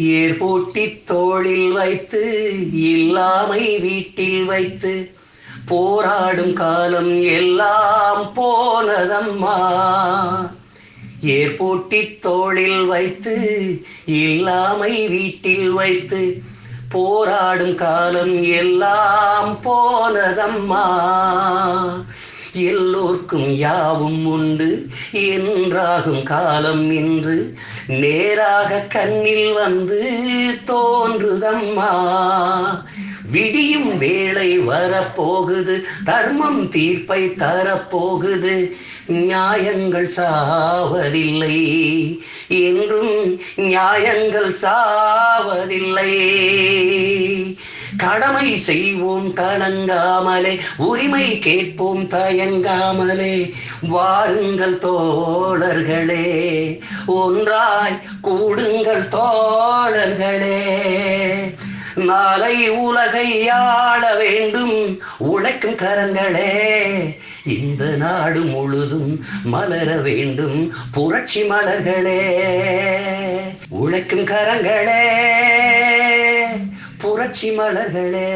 ஏர் பூட்டி தோளில் வைத்து இல்லாமை வீட்டில் வைத்து போராடும் காலம் எல்லாம் போனதம்மா. ஏர் பூட்டி தோளில் வைத்து இல்லாமை வீட்டில் வைத்து போராடும் காலம் எல்லாம் போனதம்மா. எல்லோர்க்கும் யாவும் உண்டு. என்றாகும் காலம் இன்று. நேராக கண்ணில் வந்து தோன்றுதம்மா. விடியும் வேளை வரப்போகுது. தர்மம் தீர்ப்பை தரப்போகுது. நியாயங்கள் சாவதில்லை. என்றும் நியாயங்கள் சாவதில்லை. கடமை செய்வோம் கலங்காமலே உரிமை கேட்போம் தயங்காமலே. வாருங்கள் தோழர்களே ஒன்றாய் கூடுங்கள் தோழர்களே. நாளை உலகை ஆள வேண்டும் உழைக்கும் கரங்களே. இந்த நாடு முழுதும் மலர வேண்டும் புரட்சி மலர்களே. உழைக்கும் கரங்களே காட்சி மலர்களே.